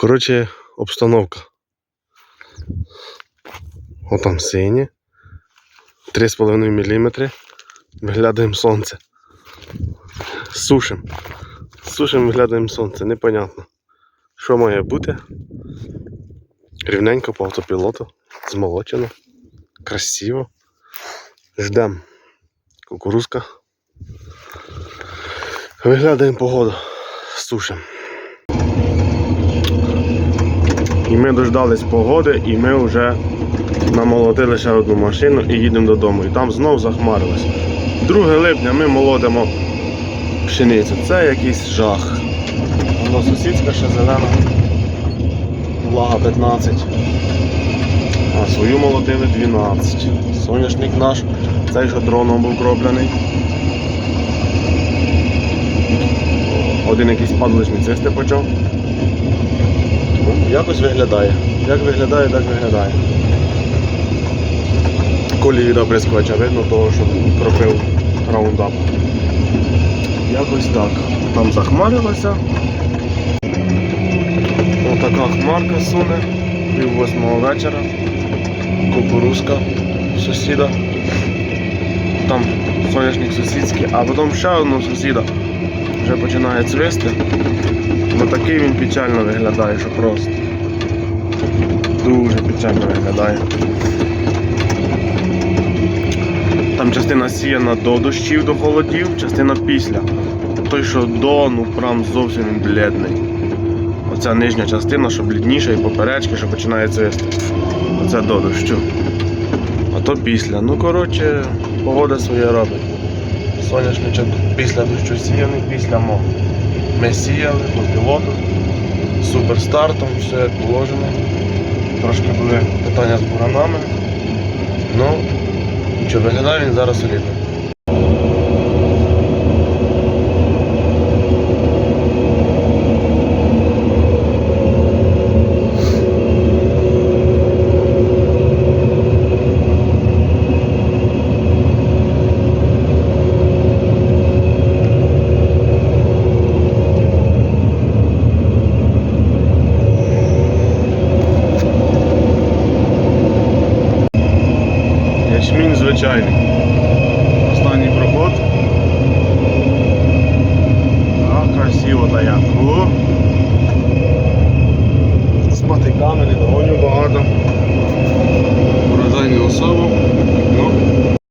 Коротше, обстановка. Отам сині. 3,5 мм. Виглядаємо сонце. Сушим. Сушим, виглядаємо сонце. Непонятно. Що має бути? Рівненько по автопілоту. Змолочено. Красиво. Ждем. Кукурузка. Виглядаємо погоду. Сушим. І ми дождались погоди, і ми вже намолотили ще одну машину і їдемо додому. І там знов захмарилось. 2 липня ми молодимо пшеницю. Це якийсь жах. Воно сусідська ще зелена. Влага 15. А свою молотили 12. Соняшник наш, цей що дроном був кроплений. Один якийсь падличний цисти почав. Ну, якось виглядає. Як виглядає, так виглядає. Колі від оприскувача видно того, що кропив раундап. Якось так. Там захмарилося. Отака хмарка суне. Пів восьмого вечора. Кукурузка сусіда. Там соняшник сусідський, а потім ще одного сусіда. Вже починає цвісти. Ну такий він печально виглядає, що просто. Дуже печально виглядає. Там частина сіяна до дощів, до холодів, частина після. Той, що до, ну прям зовсім він бледний. Оця нижня частина, що блідніша і поперечки, що починає цвісти. Оце до дощу. А то після. Ну коротше, погода своє робить. Соняшничок після дощу сіяний, після мого. Ми сіяли по пілоту, супер стартом, все положено. Трошки були питання з буранами. Ну, що, виглядає він зараз солідно. ячмінь звичайний. Останній проход. А, красиво та як. Спати камені, доволі багато. Врожайну особу.